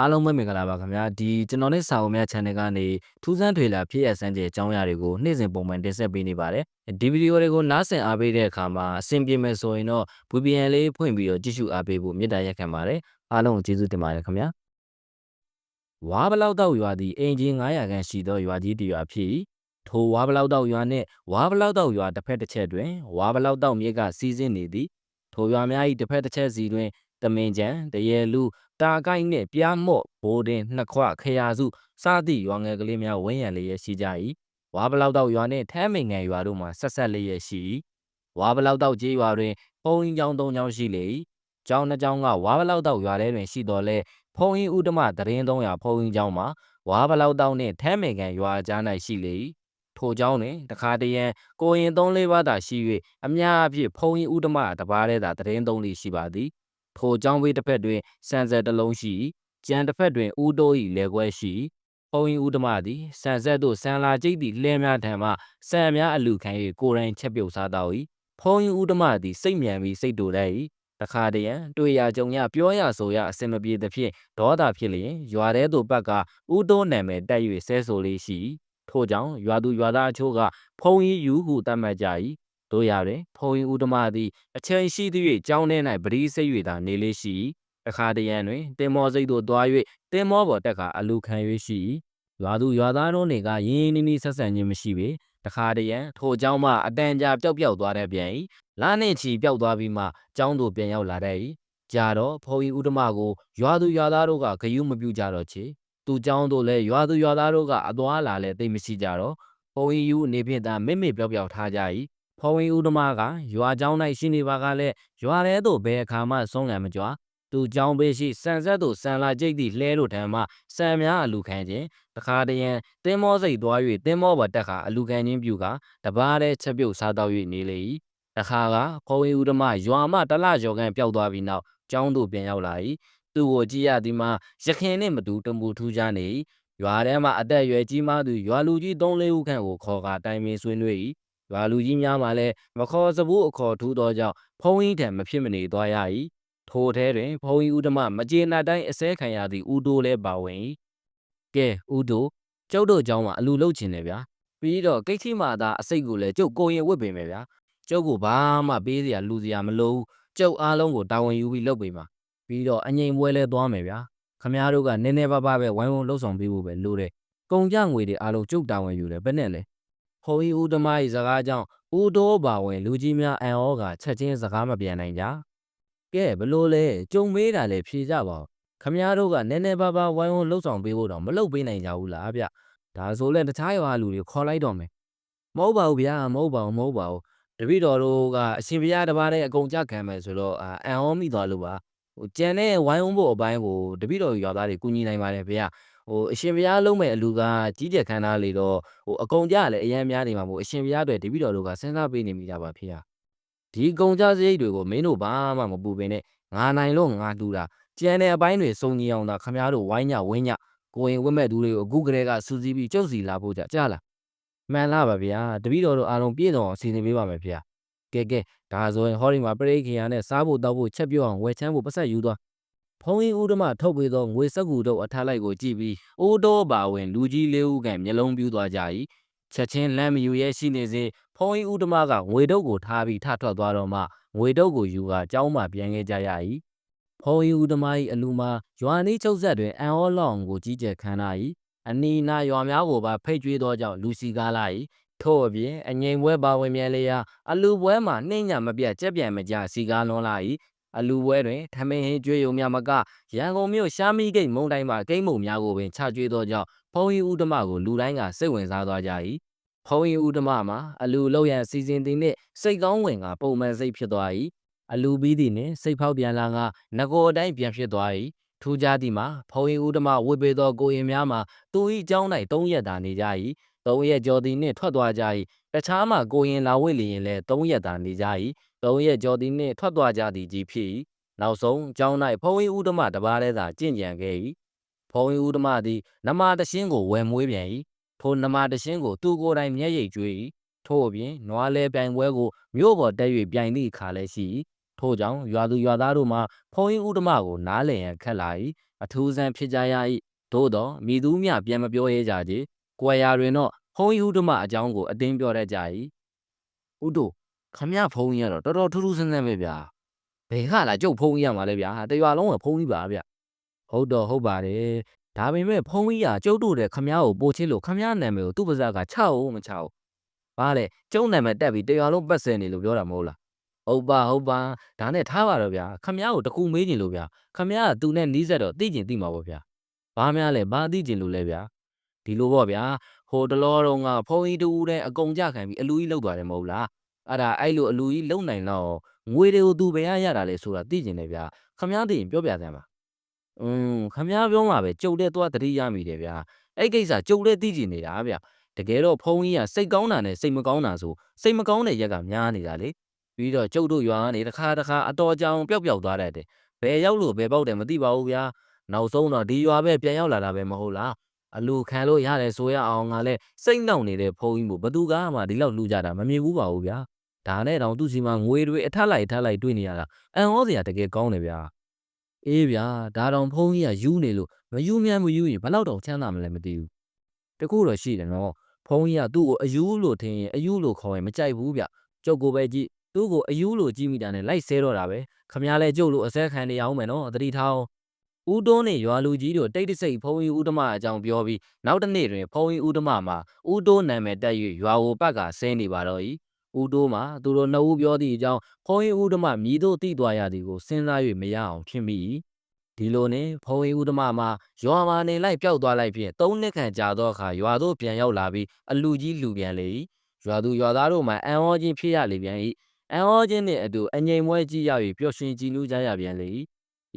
အားလုံးပဲမင်္ဂလာပါခင်ဗျာဒီကျွန်တော်နဲ့စာအုပ်များ channel ကနေထူးဆန်းထွေလာဖြစ်ရစမ်းတဲ့အကြောင်းအရာတွေကိုနေ့စဉ်ပုံမှန်တင်ဆက်ပေးနေပါတယ်ဒီဗီဒီယိုတွေကိုနားဆင်အားပေးတဲ့အခါမှာအဆင်ပြေမယ်ဆိုရင်တော့ VPN လေးဖွင့်ပြီးတော့ကြည့်ရှုအားပေးဖို့မေတ္တာရက်ခံပါတယ်အားလုံးကိုကျေးဇူးတင်ပါတယ်ခင်ဗျာဝါဘလောက်တော့ရွာသည်အင်ဂျင်900ခန်းရှိသောရွာကြီးတစ်ရွာဖြစ်၏ထိုဝါဘလောက်တော့ရွာနှင့်ဝါဘလောက်တော့ရွာတစ်ဖက်တစ်ချက်တွင်ဝါဘလောက်တော့မြစ်ကစီးဆင်းနေသည်ထိုရွာများ၏တစ်ဖက်တစ်ချက်စီတွင် တမင်ချံတရေလူတာကိုင်းနှင့်ပြားမော့ဘိုးတင်နှစ်ခွခရာစုစသည့်ရွာငယ်ကလေးများဝန်းရံလျက်ရှိကြ၏ဝါဘလောက်တောက်ရွာနှင့်ထမ်းမိန်ငယ်ရွာတို့မှဆက်ဆက်လျက်ရှိ၏ဝါဘလောက်တောက်ကျေးရွာတွင်ဘုံကြီးကျောင်းသုံးကျောင်းရှိလေ၏ကျောင်းနှစ်ကျောင်းကဝါဘလောက်တောက်ရွာထဲတွင်ရှိတော်လဲဘုံကြီးဥဒမတရင်300ဘုံကြီးကျောင်းမှာဝါဘလောက်တောက်နှင့်ထမ်းမိန်ငယ်ရွာကြား၌ရှိလေ၏ထိုကြောင့်တွင်တခါတရံကိုရင်၃၄ပါးသာရှိ၍အများအပြည့်ဖုံရင်ဥဒမတပါးတည်းသာတရင်၃လေးရှိပါသည် ထိုအကြောင်းဝေးတစ်ဖက်တွင်စံဆက်တစ်လုံးရှိကြံတစ်ဖက်တွင်ဦးတိုး၏လဲခွဲရှိဘုံဤဦးဓမ္မသည်စံဆက်သို့စံလာကြိတ်သည့်လဲများထံမှစံများအလူခံ၍ကိုယ်တိုင်ချက်ပြုတ်စားတော်၏ဘုံဤဦးဓမ္မသည်စိတ်မြန်ပြီးစိတ်တူတတ်၏တခါတရံတွေ့ရကြုံရပြောရဆိုရအစင်မပြေသဖြင့်ဒေါသဖြစ်လျင်ရွာထဲသို့ဘက်ကဥတိုးနာမည်တက်၍ဆဲဆိုလေးရှိထို့ကြောင့်ရွာသူရွာသားအချို့ကဖုံကြီးယူဟုသတ်မှတ်ကြ၏ တို့ရတွင်ဖုံကြီးဦးဓမသည်အချိန်ရှိသည့်ကြောင်းထဲ၌ပရိစိတ်၍သာနေလေးရှိ၏တခါတရံတွင်တင်မောစိတ်သို့တွား၍တင်မောပေါ်တက်ကအလူခံ၍ရှိ၏ရွာသူရွာသားတို့နေကရင်းရင်းနှီးနှီးဆက်ဆံခြင်းမရှိပေတခါတရံထိုเจ้าမှအတန်ကြာပျောက်ပျောက်သွားတဲ့ပြန်၏လာနှင့်ချီပျောက်သွားပြီးမှเจ้าတို့ပြန်ရောက်လာတဲ့၏ကြာတော့ဖုံကြီးဥဒမကိုရွာသူရွာသားတို့ကဂယုမပြုကြတော့ချေသူเจ้าတို့လည်းရွာသူရွာသားတို့ကအသွားလာလည်းသိမရှိကြတော့ဖုံကြီးယူအနေဖြင့်သာမိမိပျောက်ပျောက်ထားကြ၏ ဖုံကြီးဥဒမကရွာเจ้า၌ရှိနေပါကလည်းရွာထဲသို့ဘယ်အခါမှဆုံးငံမကြွားသူကြောင်းပေးရှိစံဆက်သို့စံလာကြိတ်သည့်လှဲတို့ထံမှစံများအလူခံခြင်းတခါတရံတင်းမောစိတ်သွား၍တင်းမောပေါ်တက်ခါအလူခံခြင်းပြုကတပားတဲ့ချက်ပြုတ်စားတော့၍နေလေ၏တခါကခေါင်းရီဦးဓမရွာမှတလကျော်ခန့်ပျောက်သွားပြီးနောက်ကျောင်းသို့ပြန်ရောက်လာ၏သူ့ကိုကြည့်ရသည်မှာရခင်နှင့်မတူတမူထူးခြားနေ၏ရွာထဲမှာအသက်အရွယ်ကြီးမားသူရွာလူကြီး၃-၄ဦးခန့်ကိုခေါ်ကာတိုင်ပင်ဆွေးနွေး၏ ရွာလူကြီးများမှလည်းမခေါ်စဘူးအခေါ်ထူးသောကြောင့်ဖုံးကြီးထံမဖြစ်မနေသွားရ၏ထိုထဲတွင်ဘုံကြီးဥဒမမကျေနပ်တိုင်းအစဲခံရသည့်ဦးတိုးလည်းပါဝင်၏ကဲဦးတိုးကျုပ်တို့เจ้าမှာအလူလုတ်ချင်တယ်ဗျာပြီးတော့ကိတ်ချိမာသာအစိတ်ကိုလည်းကျုပ်ကိုရင်ဝတ်ပေမယ်ဗျာကျုပ်ကိုဘာမှပေးစရာလူစရာမလိုဘူးကျုပ်အားလုံးကိုတာဝန်ယူပြီးလုပ်ပေမှာပြီးတော့အငိမ်ပွဲလဲသွားမယ်ဗျာခမားတို့ကနည်းနည်းပါးပါးပဲဝိုင်းဝန်းလှုပ်ဆောင်ပေးဖို့ပဲလိုတယ်ကုန်ကြငွေတွေအားလုံးကျုပ်တာဝန်ယူတယ်ဘယ်နဲ့လဲ ဟိုကြီးဦးဓမ္မ၏စကားကြောင့်ဦးတိုးပါဝင် လူကြီးများအံဩကချက်ချင်းစကားမပြန်နိုင်ကြကဲဘလို့လဲကြုံမေးတာလဲဖြေကြပါဦးခမည်းတော်ကနည်းနည်းပါးပါးဝိုင်းဝန်းလှုပ်ဆောင်ပေးဖို့တော့မလုပ်ပေးနိုင်ကြဘူးလားဗျဒါဆိုလဲတခြားရွာလူတွေခေါ်လိုက်တော့မယ်မဟုတ်ပါဘူးဗျာမဟုတ်ပါဘူးမဟုတ်ပါဘူးတပည့်တော်တို့ကအရှင်ဘုရားတပါးတည်းအကုန်ကြခံမယ်ဆိုတော့အံ့ဩမိသွားလို့ပါဟိုကြံတဲ့ဝိုင်းဝန်းဖို့အပိုင်းကိုတပည့်တော်ရွာသားတွေကူညီနိုင်ပါတယ်ဗျာ ဟိုအရှင်ဘုရားလုံးမဲ့အလူကကြီးကျယ်ခမ်းနားလေတော့ဟိုအကုန်ကြလည်းအရင်များနေမှာမို့အရှင်ဘုရားတွေတပည့်တော်တို့ကစဉ်းစားပေးနေမိတာပါဖေ။ဒီကုံကြစရိတ်တွေကိုမင်းတို့ဘာမှမပူပင်နဲ့ငါနိုင်လို့ငါတူတာကြံတဲ့အပိုင်းတွေစုံကြီးအောင်သာခမားတို့ဝိုင်းညဝင်းညကိုရင်ဝက်မဲ့သူတွေကိုအခုကလေးကစူးစီးပြီးကြုတ်စီလာဖို့ကြကြားလားမှန်လားပါဗျာတပည့်တော်တို့အားလုံးပြည့်စုံအောင်စီစဉ်ပေးပါမယ်ဗျာကဲကဲဒါဆိုရင်ဟောဒီမှာပရိခေယနဲ့စားဖို့တောက်ဖို့ချက်ပြုတ်အောင်ဝယ်ချမ်းဖို့ပတ်ဆက်ယူသွား ဖုံးကြီးဦးဓမထုတ်ပေးသောငွေစက်ကူတို့အထားလိုက်ကိုကြည့်ပြီးအိုးတော်ပါဝင်လူကြီးလေးဦးကမျက်လုံးပြူးသွားကြ၏ချက်ချင်းလမ်းမယူရဲရှိနေစေဖုံးကြီးဦးဓမကငွေတုပ်ကိုထားပြီးထထွက်သွားတော့မှငွေတုပ်ကိုယူကာကျောင်းမှပြန်ခဲ့ကြရ၏ဖုံးကြီးဦးဓမ၏အလူမှာရွာနီးချုပ်ဆက်တွင်အန်ဟောလောင်ကိုကြီးကျယ်ခမ်းနား၏အနီနာရွာများကိုပါဖိတ်ကြွေးသောကြောင့်လူစီကားလာ၏ထို့အပြင်အငိမ်ပွဲပါဝင်မြန်လျာအလူပွဲမှာနှိမ့်ညမပြတ်ကြက်ပြန်မကြစီကားလွန်လာ၏ အလူပွဲတွင်ထမင်းဟင်းကျွေးယုံများမကရန်ကုန်မြို့ရှားမီဂိတ်မုံတိုင်းမှာဂိတ်မုံများကိုပင်ချကျွေးသောကြောင့်ဖုံးဟီဥဒမကိုလူတိုင်းကစိတ်ဝင်စားသွားကြ၏ဖုံးဟီဥဒမမှာအလူလောက်ရန်စီစဉ်သည်နှင့်စိတ်ကောင်းဝင်ကပုံမှန်စိတ်ဖြစ်သွား၏အလူပြီးသည်နှင့်စိတ်ဖောက်ပြန်လာကငကိုအတိုင်းပြန်ဖြစ်သွား၏ထူးခြားသည်မှာဖုံးဟီဥဒမဝစ်ပေသောကိုရင်များမှာသူ၏ကြောင်း၌၃ရက်သာနေကြ၏၃ရက်ကျော်သည်နှင့်ထွက်သွားကြ၏တခြားမှာကိုရင်လာဝစ်လျင်လည်း၃ရက်သာနေကြ၏ ၃ရက်ကျော်သည်နှင့်ထွက်သွားကြသည်ကြီးဖြစ်၏နောက်ဆုံးကျောင်း၌ဖုံးဝင်းဦးဓမတပါးတည်းသာကြင့်ကြံခဲ့၏ဖုံးဝင်းဦးဓမသည်နမတရှင်းကိုဝယ်မွေးပြန်၏ထိုနမတရှင်းကိုသူကိုယ်တိုင်မျက်ရည်ကျွေး၏ထို့အပြင်နွားလဲပြိုင်ပွဲကိုမြို့ပေါ်တက်၍ပြိုင်သည့်အခါလည်းရှိ၏ထို့ကြောင့်ရွာသူရွာသားတို့မှဖုံးဝင်းဦးဓမကိုနားလည်ရန်ခက်လာ၏အထူးဆန်းဖြစ်ကြရ၏သို့တော့မိသူမြပြန်မပြောရဲကြကြီးကွယ်ရာတွင်တော့ဖုံးကြီးဥဒ္ဓမအကြောင်းကိုအတင်းပြောတတ်ကြ၏ဥတို့ ခမရဖုံးကြီးကတော့တော်တော်ထူးထူးဆန်းဆန်းပဲဗျာဘယ်ခါလာကျုပ်ဖုံးကြီးရမှာလဲဗျာတရွာလုံးကဖုံးကြီးပါဗျဟုတ်တော့ဟုတ်ပါတယ်ဒါပေမဲ့ဖုံးကြီးကကျုပ်တို့တဲ့ခမရကိုပို့ချစ်လို့ခမရနာမည်ကိုသူ့ပါဇက်ကချအောင်မချအောင်ဘာလဲကျုပ်နာမည်တက်ပြီးတရွာလုံးပတ်ဆယ်နေလို့ပြောတာမဟုတ်လားဟုတ်ပါဟုတ်ပါဒါနဲ့ထားပါတော့ဗျာခမရကိုတခုမေးချင်လို့ဗျာခမရကသူနဲ့နီးစပ်တော့သိကျင်သိမှာပေါ့ဗျာဘာများလဲဘာသိကျင်လို့လဲဗျာဒီလိုပေါ့ဗျာဟိုတလောတော့ကဖုံးကြီးတူတဲ့ အကုန်ကြခံပြီးအလူကြီးလောက်သွားတယ်မဟုတ်လား အဲ့ဒါအဲ့လိုအလူကြီးလုံနိုင်တော့ငွေတွေကိုသူဘယ်ရရတာလဲဆိုတာသိကျင်တယ်ဗျာခမရသိရင်ပြောပြစမ်းပါอืมခမရပြောမှာပဲကြုတ်တဲ့သွားတတိရမိတယ်ဗျာအဲ့ကိစ္စကြုတ်တဲ့သိကျင်နေတာဗျာတကယ်တော့ဖုံးကြီးကစိတ်ကောင်းတာနဲ့စိတ်မကောင်းတာဆိုစိတ်မကောင်းတဲ့ရက်ကများနေတာလေပြီးတော့ကျုပ်တို့ရွာကနေတစ်ခါတစ်ခါအတော်ကြောင်ပျောက်ပျောက်သွားတတ်တယ်ဘယ်ရောက်လို့ဘယ်ပေါက်တယ်မသိပါဘူးဗျာနောက်ဆုံးတော့ဒီရွာပဲပြန်ရောက်လာတာပဲမဟုတ်လားအလူခံလို့ရတယ်ဆိုရအောင်ငါလဲစိတ်နှောက်နေတဲ့ဖုံးကြီးကိုဘသူကမှဒီလောက်လှူကြတာမမြင်ဘူးပါဘူးဗျာ ဒါနဲ့တောင်သူ့စီမှာငွေတွေအထက်လိုက်အထက်လိုက်တွေ့နေရတာအံ့ဩစရာတကယ်ကောင်းတယ်ဗျာအေးဗျာဒါတောင်ဖုံးကြီးကယူနေလို့မယူမြန်မယူရင်ဘယ်လောက်တောင်ချမ်းသာမလဲမသိဘူးတကူတော့ရှိတယ်နော်ဖုံးကြီးကသူ့ကိုအယူလို့ထင်ရင်အယူလို့ခေါ်ရင်မကြိုက်ဘူးဗျကျုပ်ကိုပဲကြည့်သူ့ကိုအယူလို့ကြည့်မိတာနဲ့လိုက်ဆဲတော့တာပဲခမ ्या လဲကျုပ်လို့အစဲခံနေအောင်မယ်နော်သတိထားအောင်ဦးတွန်းနဲ့ရွာလူကြီးတို့တိတ်တဆိတ်ဖုံးကြီးဦးဓမ္မအကြောင်းပြောပြီးနောက်တစ်နေ့တွင်ဖုံးကြီးဦးဓမ္မမှာဦးတိုးနာမည်တက်၍ရွာကိုပတ်ကဆဲနေပါတော့၏ ဦးတိုးမှာသူတို့နှစ်ဦးပြောသည့်အကြောင်းဖုံးကြီးဦးဓမ္မမြည်တို့သိသွားရသည်ကိုစဉ်းစား၍မရအောင်ဖြစ်မိ၏ဒီလိုနဲ့ဖုံးကြီးဦးဓမ္မမှာရွာမှာနေလိုက်ပျောက်သွားလိုက်ဖြင့်သုံးနှစ်ခန့်ကြာသောအခါရွာသို့ပြန်ရောက်လာပြီးအလူကြီးလူပြန်လေ၏ရွာသူရွာသားတို့မှအံ့ဩခြင်းဖြစ်ရလေပြန်၏အံ့ဩခြင်းနှင့်အတူအငြိမ်မွဲကြည့်ရ၍ပျော်ရွှင်ကြည်နူးကြရပြန်လေ၏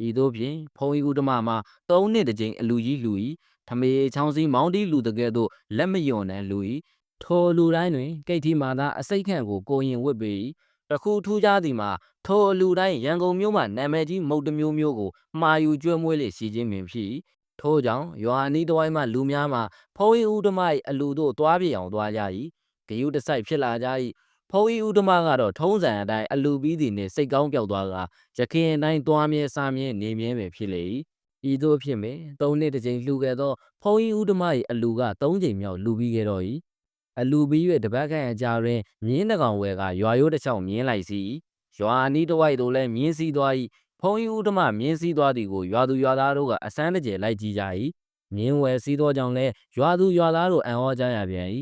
ဤသို့ဖြင့်ဖုံးကြီးဦးဓမ္မမှာသုံးနှစ်တစ်ကြိမ်အလူကြီးလူ၏ထမေချောင်းစီမောင်းတီးလူတကဲ့သို့လက်မယွန်နှံလူ၏ ထိုလူတိုင်းတွင်ကိတ်တီမာသာအစိတ်ခန့်ကိုကိုရင်ဝတ်ပေ၏တခုထူးခြားသည်မှာထိုအလူတိုင်းရန်ကုန်မြို့မှနာမည်ကြီးမုတ်တမျိုးမျိုးကိုမှာယူကျွဲမွေးလေစီခြင်းပင်ဖြစ်၏ထို့ကြောင့်ရွာအနီးတစ်ဝိုင်းမှလူများမှာဖုံးကြီးဦးဓမ္မ၏အလူတို့တွားပြေအောင်တွားကြ၏ဂယုတစိုက်ဖြစ်လာကြ၏ဖုံးကြီးဦးဓမ္မကတော့ထုံးစံအတိုင်းအလူပြီးသည်နှင့်စိတ်ကောင်းပျောက်သွားကရခင်အတိုင်းတွားမြဲစားမြဲနေမြဲပဲဖြစ်လေ၏ဤသို့ဖြစ်မယ်သုံးနှစ်တစ်ကြိမ်လှူခဲ့သောဖုံးကြီးဦးဓမ္မ၏အလူကသုံးကြိမ်မြောက်လှူပြီးခဲ့တော့၏ အလူပြီး၍တပတ်ခန့်အကြာတွင်မြင်းတကောင်ဝယ်ကရွာရိုးတစ်ချောင်းမြင်းလိုက်စီ၏ရွာအနီးတစ်ဝိုက်သို့လည်းမြင်းစည်းသွား၏ဖုံးကြီးဦးဓမ္မမြင်းစည်းသွားသည်ကိုရွာသူရွာသားတို့ကအစမ်းတကျလိုက်ကြည့်ကြ၏မြင်းဝယ်စည်းသောကြောင့်လည်းရွာသူရွာသားတို့အံ့ဩကြရပြန်၏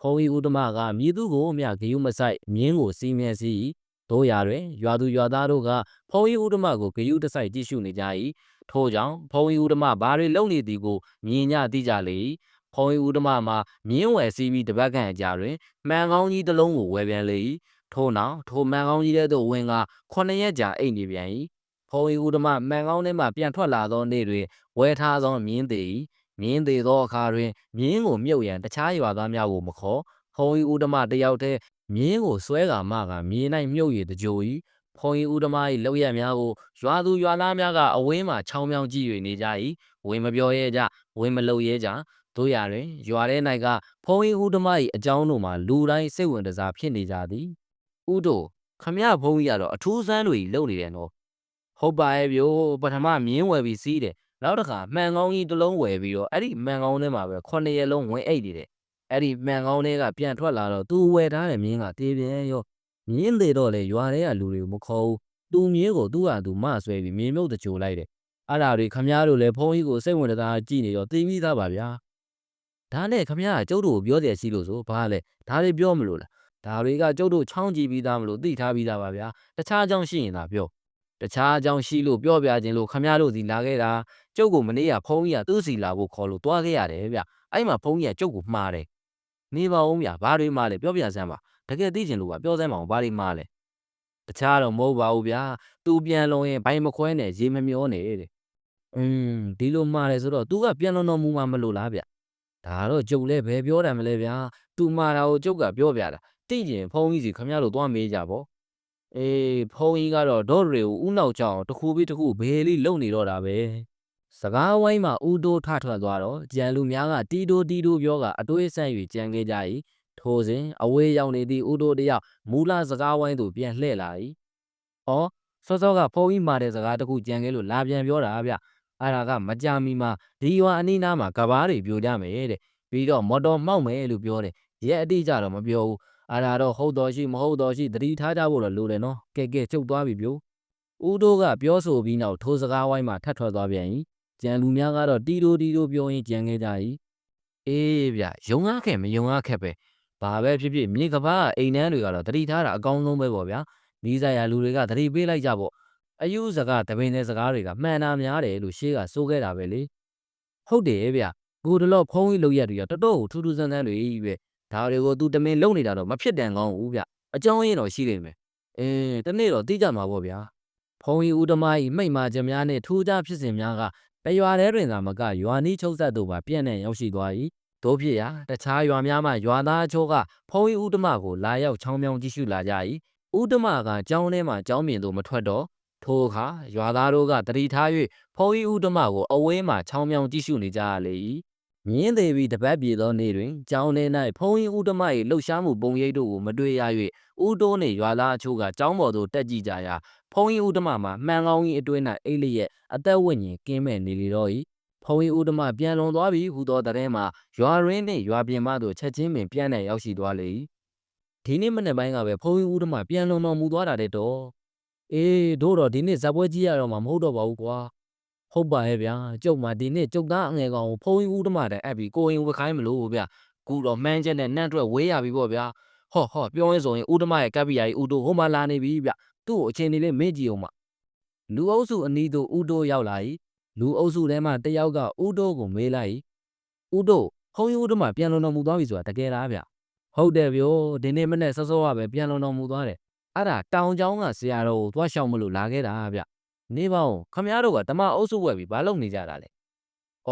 ဖုံးကြီးဦးဓမ္မကမြည်သူကိုမျှဂယုမဆိုင်မြင်းကိုစီးမြဲစီ၏တို့ရာတွင်ရွာသူရွာသားတို့ကဖုံးကြီးဦးဓမ္မကိုဂယုတဆိုင်ကြည့်ရှုနေကြ၏ထို့ကြောင့်ဖုံးကြီးဦးဓမ္မဘာတွေလုပ်နေသည်ကိုမြင်ညသိကြလေ၏ ဖုံးကြီးဦးဓမ္မမှာမြင်းဝယ်စီးပြီးတပတ်ခန့်အကြာတွင်မှန်ကောင်းကြီးတစ်လုံးကိုဝယ်ပြန်လေ၏ထို့နောက်ထိုမှန်ကောင်းကြီးတဲ့သို့ဝင်ကခုနှစ်ရက်ကြာအိတ်နေပြန်၏ဖုံးကြီးဦးဓမ္မမှန်ကောင်းထဲမှပြန်ထွက်လာသောနေ့တွင်ဝယ်ထားသောမြင်းသေး၏မြင်းသေးသောအခါတွင်မြင်းကိုမြုပ်ရန်တခြားရွာသားများကိုမခေါ်ဖုံကြီးဦးဓမ္မတယောက်တည်းမြင်းကိုဆွဲကာမှကမြေ၌မြုပ်ရည်တကြို၏ဖုံကြီးဦးဓမ္မ၏လောက်ရများကိုရွာသူရွာသားများကအဝင်းမှချောင်းမြောင်းကြည့်၍နေကြ၏ဝင်မပြောရဲကြဝင်မလုံရဲကြ တို့ရတွင်ရွာထဲ၌ကဖုံကြီးဦးဓမ္မ၏အကြောင်းတို့မှာလူတိုင်းစိတ်ဝင်စားဖြစ်နေကြသည်ဦးတို့ခမရဖုံကြီးကတော့အထူးဆန်းတွေလုံနေတယ်နော်ဟုတ်ပါရဲ့ဗျို့ပထမမြင်းဝယ်ပြီးစီးတယ်နောက်တစ်ခါမှန်ကောင်းကြီးတစ်လုံးဝယ်ပြီးတော့အဲ့ဒီမှန်ကောင်းထဲမှာပဲ9ရက်လုံးဝင်အိတ်နေတယ်အဲ့ဒီမှန်ကောင်းထဲကပြန်ထွက်လာတော့သူဝယ်ထားတဲ့မြင်းကတေးပြန်ရောမြင်းသေးတော့လေရွာထဲကလူတွေကိုမခေါ်ဘူးသူမြင်းကိုသူ့ဟာသူမဆွဲပြီးမြင်းမြုပ်တကြိုလိုက်တယ်အဲ့ဒါတွေခမရတို့လည်းဖုန်းကြီးကိုစိတ်ဝင်စားကြည့်နေတော့သိပြီးသားပါဗျာ ဒါနဲ့ခမရကကျုပ်တို့ကိုပြောတယ်ရှိလို့ဆိုဘာလဲဒါတွေပြောမလို့လားဒါတွေကကျုပ်တို့ချောင်းကြည့်ပြီးသားမလို့သိထားပြီးသားပါဗျာတခြားအကြောင်းရှိရင်သာပြောတခြားအကြောင်းရှိလို့ပြောပြခြင်းလို့ခမရတို့စီလာခဲ့တာကျုပ်ကိုမနေ့ကဖုန်းကြီးကသူ့စီလာဖို့ခေါ်လို့တွားခဲ့ရတယ်ဗျအဲ့မှာဖုန်းကြီးကကျုပ်ကိုမှားတယ်နေပါဦးဗျဘာတွေမှားလဲပြောပြစမ်းပါတကယ်သိချင်လို့ပါပြောစမ်းပါဦးဘာတွေမှားလဲတခြားတော့မဟုတ်ပါဘူးဗျာသူပြန်လုံရင်ဘိုင်မခွဲနဲ့ရေမမျောနဲ့တဲ့อืมဒီလိုမှားတယ်ဆိုတော့ तू ကပြန်လုံတော်မူမှာမလို့လားဗျ ဒါတော့ကျုပ်လည်းဘယ်ပြောတယ်မလဲဗျာ तू မှားတာကိုကျုပ်ကပြောပြတာသိကျင်ဖုန်းကြီးစီခမရတို့သွားမေးကြပေါ့အေးဖုန်းကြီးကတော့ဒေါ်တွေကိုဥနောက်ကြောင်တစ်ခုပြီးတစ်ခုဘေးလေးလုံနေတော့တာပဲစကားဝိုင်းမှာဥတိုးထထွက်သွားတော့ကြံလူများကတီတိုတီတိုပြောကအတွေးဆန့်၍ကြံခဲ့ကြ၏ထိုစဉ်အဝေးရောက်နေသည့်ဥတိုးတယောက်မူလာစကားဝိုင်းသို့ပြန်လှည့်လာ၏။အော်စောစောကဖုန်းကြီးမာတဲ့စကားတစ်ခုကြံခဲ့လို့လာပြန်ပြောတာဗျ အဲ့ဒါကမကြမီမှာဒီရွာအနီးနားမှာကဘာတွေပြိုကြမယ်တဲ့ပြီးတော့မော်တော်မှောက်မယ်လို့ပြောတယ်ရက်အတိအကျတော့မပြောဘူးအဲ့ဒါတော့ဟုတ်တော်ရှိမဟုတ်တော်ရှိသတိထားကြဖို့တော့လိုတယ်နော်ကဲကဲကျုပ်သွားပြီပြိုဦးတို့ကပြောဆိုပြီးနောက်ထိုးစကားဝိုင်းမှာထပ်ထွက်သွားပြန်၏ကြံလူများကတော့တီတိုတီတိုပြောရင်းကြံခဲ့ကြ၏အေးဗျယုံရခဲ့မယုံရခဲ့ပဲဘာပဲဖြစ်ဖြစ်မြေကဘာအိမ်နှန်းတွေကတော့သတိထားတာအကောင်းဆုံးပဲပေါ့ဗျာမိစားရလူတွေကသတိပေးလိုက်ကြပေါ့ အယူစကားတပင်တဲ့စကားတွေကမှန်တာများတယ်လို့ရှေးကဆိုခဲ့တာပဲလေဟုတ်တယ်ဗျကိုတလော့ဖုံးကြီးလောက်ရက်တွေကတော်တော်ကိုထူးထူးဆန်းဆန်းတွေပဲဒါတွေကို तू တမင်လုံနေတာတော့မဖြစ်တန်ကောင်းဘူးဗျအကြောင်းရင်းတော့ရှိနေမယ်အင်းတနေ့တော့သိကြမှာပေါ့ဗျာဖုံးကြီးဦးဓမားကြီးမိတ်မာချက်များနဲ့ထူးခြားဖြစ်စဉ်များကတရွာထဲတွင်သာမကရွာနီးချုပ်ဆက်တို့ပါပြန့်နှံ့ရောက်ရှိသွား၏တို့ဖြစ်ရာတခြားရွာများမှရွာသားအချို့ကဖုံးကြီးဦးဓမားကိုလာရောက်ချောင်းမြောင်းကြည့်ရှုလာကြ၏ဦးဓမားကကြောင်းထဲမှကြောင်းမြင်သို့မထွက်တော့ ထိုအခါရွာသားတို့ကတတိထား၍ဖုံးကြီးဦးဓမ္မကိုအဝေးမှချောင်းမြောင်းကြည့်ရှုနေကြရလေ၏မြင်းသေးပြီးတပတ်ပြေသောနေ့တွင်ကျောင်းထဲ၌ဖုံးကြီးဦးဓမ္မ၏လှုပ်ရှားမှုပုံရိပ်တို့ကိုမတွေ့ရ၍ဦးတိုးနှင့်ရွာသားအချို့ကကျောင်းပေါ်သို့တက်ကြည့်ကြရာဖုံးကြီးဦးဓမ္မမှာမှန်ကောင်းကြီးအတွင်း၌အိတ်လျက်အသက်ဝိညာဉ်ကင်းမဲ့နေလေတော့၏ဖုံးကြီးဦးဓမ္မပြန်လွန်သွားပြီဟူသောတရင်မှာရွာရင်းနှင့်ရွာပြင်မသို့ချက်ချင်းပင်ပြန်လည်ရောက်ရှိသွားလေ၏ဒီနေ့မနေ့ပိုင်းကပဲဖုံးကြီးဦးဓမ္မပြန်လွန်တော်မူသွားတာတဲ့တော့ အေးတို့တော့ဒီနေ့ဇက်ပွဲကြီးရတော့မှာမဟုတ်တော့ပါဘူးကွာဟုတ်ပါရဲ့ဗျာကျုပ်မှဒီနေ့ကျုပ်သားအငယ်ကောင်ကိုဖုံးကြီးဦးဓမ္မတန်အပ်ပြီးကိုရင်ဝခိုင်းမလို့ဗျကူတော့မှန်းချက်နဲ့နန့်အတွက်ဝေးရပြီပေါ့ဗျာဟောဟောပြောရင်ဆိုရင်ဦးဓမ္မရဲ့ကပ်ပီယာကြီးဦးတို့ဟိုမှာလာနေပြီဗျသူ့ကိုအချိန်လေးလေးမေ့ကြည့်အောင်မလူအုပ်စုအနီးသို့ဦးတို့ရောက်လာ၏လူအုပ်စုထဲမှာတယောက်ကဦးတို့ကိုမေးလိုက်၏ဦးတို့ဖုံးကြီးဦးဓမ္မပြန်လွန်တော်မူသွားပြီဆိုတာတကယ်လားဗျဟုတ်တယ်ဗျို့ဒီနေ့မနေ့စောစောကပဲပြန်လွန်တော်မူသွားတယ် အဲ့ဒါတောင်ကျောင်းကဆရာတော်ကိုသွားရှောက်မလို့လာခဲ့တာဗျနေပါဦးခမရတို့ကတမအုပ်စုဝက်ပြီးဘာလုပ်နေကြတာလဲဩ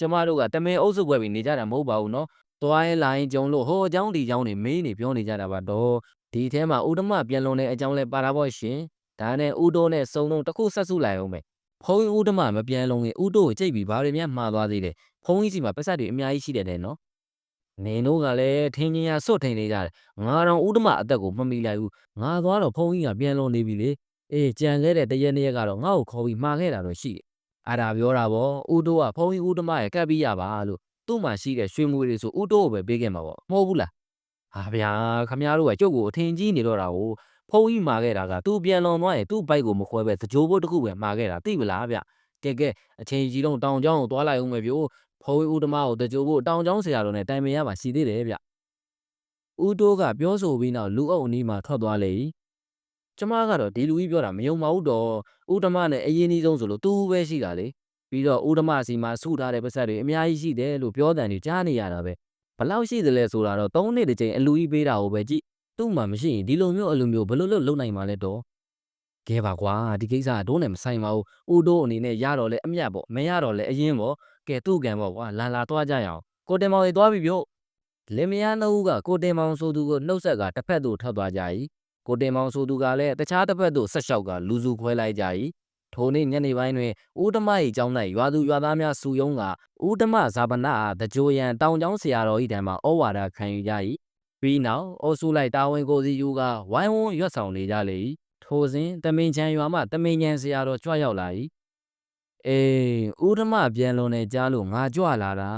ကျမတို့ကတမင်အုပ်စုဝက်ပြီးနေကြတာမဟုတ်ပါဘူးနော်သွားရင်လာရင်ကြုံလို့ဟိုအကြောင်းဒီအကြောင်းတွေမေးနေပြောနေကြတာပါတော့ဒီထဲမှာဥဒမပြန်လွန်တဲ့အကြောင်းလဲပါတာပေါ့ရှင်ဒါနဲ့ဥတိုးနဲ့စုံလုံးတစ်ခုဆက်စုလိုက်အောင်မယ်ဖုံးကြီးဥဒမမပြန်လွန်ရင်ဥတိုးကိုကြိတ်ပြီးဘာတွေများမှားသွားသေးလဲဖုံးကြီးစီမှာပတ်သက်တွေအများကြီးရှိတယ်တဲ့နော် နင်တို့ကလည်းထင်းချင်းရစွတ်ထိန်နေကြတယ်ငါတော့ဥဒမအသက်ကိုမမီလိုက်ဘူးငါသွားတော့ဖုန်းကြီးကပြန်လွန်နေပြီလေအေးကြံခဲ့တဲ့တရက်နေ့ရက်ကတော့ငါ့ကိုခေါ်ပြီးမှာခဲ့တာတော့ရှိတယ်အဲ့ဒါပြောတာဗောဦးတိုးကဖုန်းကြီးဦးဓမ္မရဲ့ကပ်ပြီးရပါလို့သူ့မှာရှိတဲ့ရွှေမွေတွေဆိုဦးတိုးကိုပဲပေးခဲ့မှာဗောမဟုတ်ဘူးလားဟာဗျာခမများတို့ကကျုပ်ကိုအထင်ကြီးနေတော့တာကိုဖုန်းကြီးမှာခဲ့တာကသူပြန်လွန်သွားရင်သူ့ဘိုက်ကိုမခွဲပဲသကြိုးဘုတ်တစ်ခုပဲမှာခဲ့တာသိပလားဗျကဲကဲအချိန်ကြီးလုံးတောင်ကျောင်းကိုသွားလိုက်အောင်မယ်ဗျို့ ဖုန်းကြီးဦးဓမ္မကိုသကြိုးဘုတ်တောင်ကျောင်းဆရာတော်နဲ့တိုင်ပင်ရမှာရှိသေးတယ်ဗျဦးတိုးကပြောဆိုပြီးနောက်လူအုပ်အနီးမှထွက်သွားလေ၏ကျမကတော့ဒီလူကြီးပြောတာမယုံပါဘူးတော့ဦးဓမ္မနဲ့အရင်ကြီးဆုံးဆိုလို့သူပဲရှိတာလေပြီးတော့ဦးဓမ္မစီမှာစုထားတဲ့ပတ်သက်တွေအများကြီးရှိတယ်လို့ပြောတယ်နေကြားနေရတာပဲဘလောက်ရှိသလဲဆိုတာတော့၃နှစ်တစ်ကြိမ်အလူကြီးပေးတာကိုပဲကြည့်သူ့မှာမရှိရင်ဒီလိုမျိုးအလူမျိုးဘယ်လိုလုပ်လုပ်နိုင်မှာလဲတော့ကဲပါကွာဒီကိစ္စကဒိုးနဲ့မဆိုင်ပါဘူးဦးတိုးအနေနဲ့ရတော့လဲအမျက်ပေါ့မရတော့လဲအရင်ပေါ့ ကဲသူ့ကံပေါ့ကွာလာလာသွားကြရအောင်ကိုတင်မောင်ကြီးသွားပြီဗျို့လင်မယားနှစ်ဦးကကိုတင်မောင်ဆိုသူကိုနှုတ်ဆက်ကတစ်ဖက်သို့ထွက်သွားကြ၏ကိုတင်မောင်ဆိုသူကလည်းတခြားတစ်ဖက်သို့ဆက်လျှောက်ကလူစုခွဲလိုက်ကြ၏ထိုနေ့ညနေပိုင်းတွင်ဦးဓမ္မ၏ကျောင်း၌ရွာသူရွာသားများစုယုံကဦးဓမ္မဇာပနအားတကြိုရန်တောင်ကျောင်းဆရာတော်၏တံမှဩဝါဒခံယူကြ၏ပြီးနောက်အုပ်စုလိုက်တာဝန်ကိုစီယူကဝိုင်းဝန်းရွတ်ဆောင်နေကြလေ၏ထိုစဉ်တမင်ချန်ရွာမှတမင်ချန်ဆရာတော်ကြွရောက်လာ၏ အေးဦးဓမ္မပြန်လွန်နေကြားလို့ငါကြွလာတာ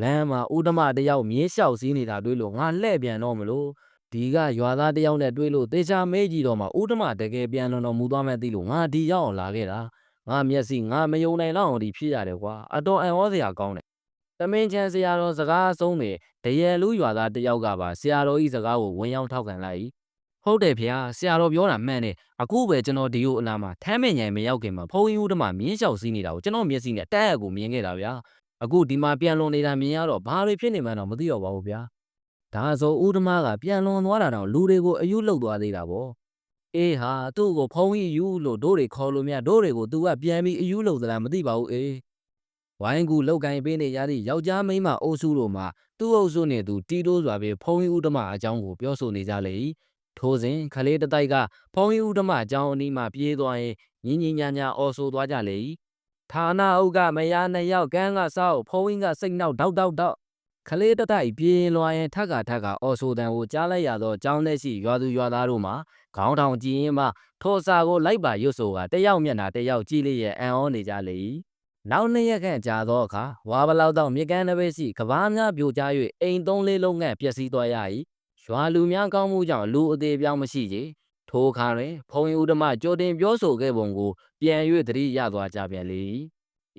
လမ်းမှာဥဒမတယောက်မြေးလျှောက်စည်းနေတာတွေ့လို့ငါလှဲ့ပြန်တော့မလို့ဒီကရွာသားတယောက်နဲ့တွေ့လို့တေချာမေးကြည့်တော့မှဥဒမတကယ်ပြန်လွန်တော်မူသွားမဲ့သိလို့ငါဒီရောက်အောင်လာခဲ့တာငါမျက်စိငါမယုံနိုင်လောက်အောင်ဒီဖြစ်ရတယ်ကွာအတော်အံ့ဩစရာကောင်းတယ်တမင်ချန်ဆရာတော်စကားအဆုံးနေတရယ်လူရွာသားတယောက်ကပါဆရာတော်ဤစကားကိုဝင်ရောက်ထောက်ခံလိုက်၏ ဟုတ်တယ်ဖေဟာဆရာတော်ပြောတာမှန်တယ်အခုပဲကျွန်တော်ဒီကိုအလားမှာထမ်းမင်ញံမရောက်ခင်မှာဖုန်းကြီးဥဒမမြင်းလျှောက်စည်းနေတာကိုကျွန်တော်မျက်စိနဲ့တက်အပ်ကိုမြင်ခဲ့တာဗျာအခုဒီမှာပြန်လွန်နေတာမြင်ရတော့ဘာတွေဖြစ်နေမှန်းတော့မသိတော့ပါဘူးဗျာဒါဆိုဦးဓမ္မကပြန်လွန်သွားတာတော့လူတွေကိုအယူလောက်သွားသေးတာပေါ့အေးဟာသူ့ကိုဖုံးကြီးယူလို့တို့တွေခေါ်လို့မြတို့တွေကို तू ကပြန်ပြီးအယူလောက်သလားမသိပါဘူးအေးဝိုင်းကူလောက်ကင်ပေးနေရသည့်ယောက်ျားမိန်းမအုပ်စုတို့မှာသူ့အုပ်စုနဲ့သူတီးတိုးစွာပဲဖုံးကြီးဦးဓမ္မအကြောင်းကိုပြောဆိုနေကြလေ၏ ထိုစဉ်ခလေးတစ်တိုက်ကဖုံးကြီးဦးဓမ္မအကြောင်းအနီးမှပြေးသွားရင်ညင်ညင်ညာညာအော်ဆိုသွားကြလေ၏ဌာနအုပ်ကမယားနှစ်ယောက်ကန်းကစောက်ဖုံးကြီးကစိတ်နှောက်တောက်တောက်တောက်ခလေးတတိုက်ပြေးလွှာရင်ထက်ကထက်ကအော်ဆိုတန်ကိုကြားလိုက်ရသောကြောင်းလက်ရှိရွာသူရွာသားတို့မှာခေါင်းထောင်ကြည့်ရင်မှထိုစာကိုလိုက်ပါရွတ်ဆိုကတယောက်မျက်နှာတယောက်ကြည့်လျက်အံ့ဩနေကြလေ၏နောက်နှစ်ရက်ခန့်ကြာသောအခါဝါဘလောက်တော့မြေကမ်းတစ်ပည့်ရှိကဘာများပြိုကျ၍အိမ်သုံးလေးလုံးငှက်ပျက်စီးသွားရ၏ ရွာလူများကောင်းမှုကြောင့်လူအသေးပြောင်းမရှိကြထိုအခါတွင်ဖုံရီဦးဓမ္မကြိုတင်ပြောဆိုခဲ့ပုံကိုပြန်၍သတိရသွားကြပြန်လေ၏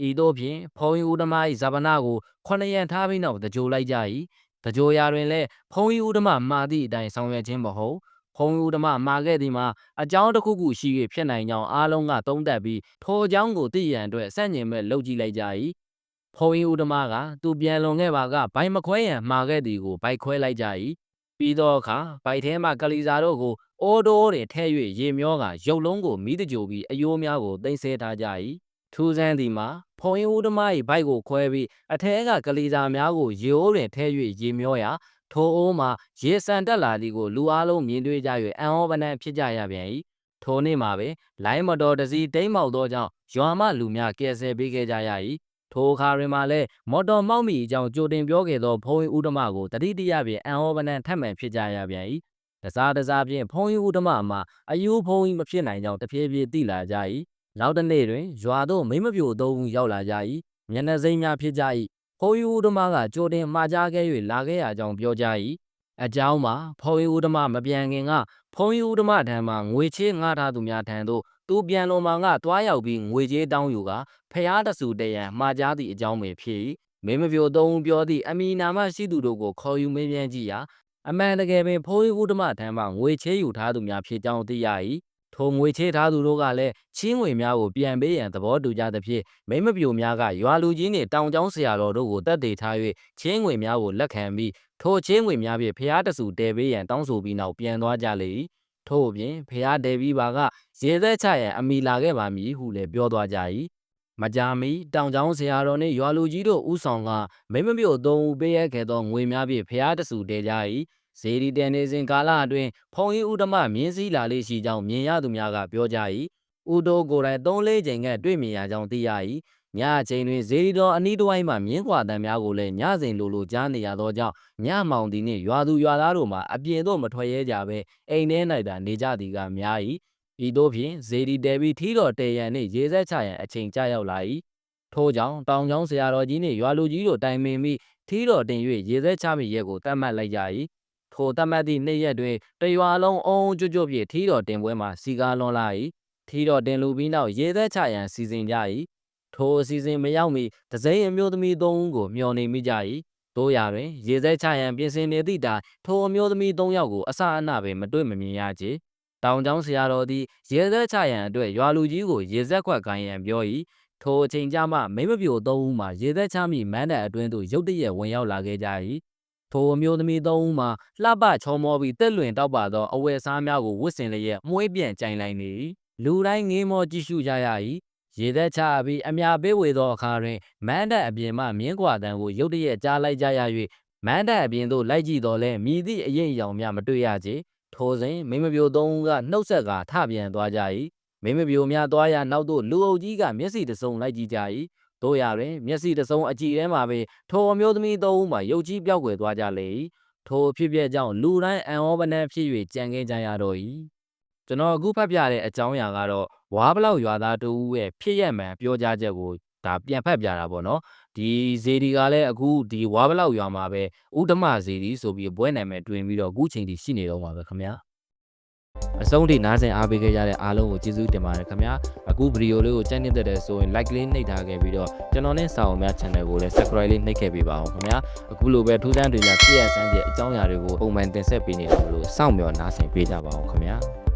ဤသို့ဖြင့်ဖုံရီဦးဓမ္မ၏ဇာပနာကိုခொနှစ်ရန်ထားပြီးနောက်တကြိုလိုက်ကြ၏တကြိုရာတွင်လည်းဖုံရီဦးဓမ္မမှာသည့်အတိုင်းဆောင်ရွက်ခြင်းမဟုတ်ဖုံရီဦးဓမ္မမှာခဲ့သည်မှာအကြောင်းတစ်ခုခုရှိ၍ဖြစ်နိုင်ကြောင်းအားလုံးကသုံးသပ်ပြီးထိုအကြောင်းကိုသိရန်အတွက်စန့်ကျင်မဲ့လုပ်ကြည့်လိုက်ကြ၏ဖုံရီဦးဓမ္မကသူပြန်လွန်ခဲ့ပါကဘိုင်မခွဲရန်မှာခဲ့သည်ကိုဘိုက်ခွဲလိုက်ကြ၏ ပြီးသောအခါဘိုက်ထဲမှကလီစာတို့ကိုအိုးတိုးတွင်ထဲ့၍ရေမျောကရုပ်လုံးကိုမိတကြိုပြီးအယိုးများကိုသိမ်းဆဲထားကြ၏ထူးဆန်းသည်မှာဖုံရင်ဦးဓမ္မ၏ဘိုက်ကိုခွဲပြီးအထဲကကလီစာများကိုရေအိုးတွင်ထဲ့၍ရေမျောရာထိုအိုးမှာရေဆန်တက်လာသည်ကိုလူအလုံးမြင်တွေ့ကြ၍အံ့ဩပနံဖြစ်ကြရပြန်၏ထိုနေ့မှာပဲလိုင်းမတော်တစီတိမ့်မောက်သောကြောင့်ရွာမလူများကယ်ဆယ်ပေးခဲ့ကြရ၏ ထိုအခါတွင်မှလည်းမော်တော်မောက်မီအကြောင်းကြိုတင်ပြောခဲ့သောဖုံရင်ဦးဓမ္မကိုတတိတရဖြင့်အံ့ဩပနံထပ်မံဖြစ်ကြရပြန်၏တစားတစားဖြင့်ဖုံရင်ဦးဓမ္မမှာအယူဖုံကြီးမဖြစ်နိုင်ကြောင်းတဖြည်းဖြည်းသိလာကြ၏နောက်တစ်နေ့တွင်ရွာသို့မိမပြိုသုံးဦးရောက်လာကြ၏မျက်နှာစိမ်းများဖြစ်ကြ၏ဖုံရင်ဦးဓမ္မကကြိုတင်မှားကြားခဲ့၍လာခဲ့ရကြောင်းပြောကြ၏အကြောင်းမှာဖုံရင်ဦးဓမ္မမပြန်ခင်ကဖုံရင်ဦးဓမ္မထံမှငွေချေးငှားထားသူများထံသို့ သူပြန်လွန်မှကတွားရောက်ပြီးငွေချေးတောင်းယူကဖျားတဆူတရန်မှားကြားသည့်အကြောင်းပဲဖြစ်၏မင်းမပြိုသုံးဦးပြောသည့်အမီနာမရှိသူတို့ကိုခေါ်ယူမေးမြန်းကြည့်ရာအမှန်တကယ်ပင်ဖိုးရီဦးဓမ္မထံမှငွေချေးယူထားသူများဖြစ်ကြောင်းသိရ၏ထိုငွေချေးထားသူတို့ကလည်းချင်းငွေများကိုပြန်ပေးရန်သဘောတူကြသဖြင့်မိမပြိုများကရွာလူကြီးနှင့်တောင်ကျောင်းဆရာတော်တို့ကိုတက်တေထား၍ချင်းငွေများကိုလက်ခံပြီးထိုချင်းငွေများဖြင့်ဖျားတဆူတဲပေးရန်တောင်းဆိုပြီးနောက်ပြန်သွားကြလေ၏ ထို့အပြင်ဖျားတဲပြီးပါကရေသက်ချရန်အမိလာခဲ့ပါမည်ဟုလည်းပြောသွားကြ၏မကြာမီတောင်ကျောင်းဆရာတော်နှင့်ရွာလူကြီးတို့ဥဆောင်ကမိမပြိုသုံးဦးပေးရခဲ့သောငွေများဖြင့်ဖျားတဆူတဲကြ၏ဇေဒီတန်နေစဉ်ကာလအတွင်းဖုံရီဥဒမမြင်းစည်းလာလေးရှိကြောင်းမြင်ရသူများကပြောကြ၏ဥတိုကိုယ်တိုင်၃လေးချိန်ကတွေ့မြင်ရကြောင်းသိရ၏ ညအချိန်တွင်ဇေဒီတော်အနီးတစ်ဝိုင်းမှမြင်းကွာတန်များကိုလည်းညစဉ်လိုလိုကြားနေရသောကြောင့်ညမောင်သည်နှင့်ရွာသူရွာသားတို့မှအပြင်သို့မထွက်ရဲကြဘဲအိမ်ထဲ၌သာနေကြသည်ကများ၏ဤသို့ဖြင့်ဇေဒီတဲပြီးထီတော်တေရန်နှင့်ရေဆက်ချရန်အချိန်ကြာရောက်လာ၏ထို့ကြောင့်တောင်ကျောင်းဆရာတော်ကြီးနှင့်ရွာလူကြီးတို့တိုင်ပင်ပြီးထီတော်တင်၍ရေဆက်ချမိရက်ကိုတတ်မှတ်လိုက်ကြ၏ထိုတတ်မှတ်သည့်နေ့ရက်တွင်တရွာလုံးအုံကြွကြွဖြင့်ထီတော်တင်ပွဲမှာစီကားလွန်လာ၏ထီတော်တင်လူပြီးနောက်ရေသက်ချရန်စီစဉ်ကြ၏ ထိုအစီအစဉ်မရောက်မီတစိမ့်အမျိုးသမီးသုံးဦးကိုမျှော်နေမိကြ၏တို့ရတွင် ရေသက်ချရန်ပြင်ဆင်နေသည့်တိုင်ထိုအမျိုးသမီးသုံးယောက်ကိုအစအနပင်မတွေ့မမြင်ရကြတောင်ကျောင်းဆရာတော်သည်ရေသက်ချရန်အတွက်ရွာလူကြီးကိုရေသက်ခွက်ခိုင်းရန်ပြော၏ထိုအချိန်ကြမှမိမပြိုသုံးဦးမှရေသက်ချမိမန်းတဲ့အတွင်းသို့ရုတ်တရက်ဝင်ရောက်လာခဲ့ကြ၏ထိုအမျိုးသမီးသုံးဦးမှာလှပချောမောပြီးတက်လွင်တောက်ပါသောအဝယ်စားများကိုဝတ်ဆင်လျက်မှုေးပြန်ကြိုင်လိုက်နေ၏လူတိုင်းငေးမောကြည့်ရှုကြရ၏ ရေသက်ချပြီးအများပေးဝေသောအခါတွင်မန်းတဲ့အပြင်မှမြင်းကွာတန်ကိုရုတ်တရက်ကြားလိုက်ကြရ၍မန်းတဲ့အပြင်သို့လိုက်ကြည့်တော်လဲမြည်သည့်အရင်အယောင်များမတွေ့ရကြထိုစဉ်မိမပြိုသုံးဦးကနှုတ်ဆက်ကထပြန်သွားကြ၏မိမပြိုများသွားရနောက်သို့လူအုပ်ကြီးကမျက်စိတစုံလိုက်ကြည့်ကြ၏တို့ရတွင်မျက်စိတစုံအကြည့်ထဲမှာပင်ထိုအမျိုးသမီးသုံးဦးမှရုတ်ကြီးပြောက်ွယ်သွားကြလေ၏ထိုအဖြစ်ပြက်ကြောင့်လူတိုင်းအံဩပနံဖြစ်၍ကြံခဲ့ကြရတော့၏ ကျွန်တော်အခုဖတ်ပြတဲ့အကြောင်းအရာကတော့ဝါဘလောက်ရွာသားတူဦးရဲ့ဖြစ်ရက်မှန်ပြောကြားချက်ကိုဒါပြန်ဖတ်ပြတာပေါ့နော်ဒီဇေဒီကလည်းအခုဒီဝါဘလောက်ရွာမှာပဲဥဒ္ဓမဇေဒီဆိုပြီးဘွဲနာမည်တွင်ပြီးတော့အခုချိန်ထိရှိနေတော့မှာပဲခင်ဗျာအဆုံးထိနားဆင်အားပေးခဲ့ကြတဲ့အားလုံးကိုကျေးဇူးတင်ပါတယ်ခင်ဗျာအခုဗီဒီယိုလေးကိုကြိုက်နေတဲ့တဲ့ဆိုရင် like လေးနှိပ်ထားခဲ့ပြီးတော့ကျွန်တော်နဲ့စာအုပ်များ channel ကိုလည်း subscribe လေးနှိပ်ခဲ့ပေးပါအောင်ခင်ဗျာအခုလိုပဲထူးဆန်းတွေများပြည့်ရစမ်းတဲ့အကြောင်းအရာတွေကိုပုံမှန်တင်ဆက်ပေးနေတာလို့စောင့်မျှော်နားဆင်ပေးကြပါအောင်ခင်ဗျာ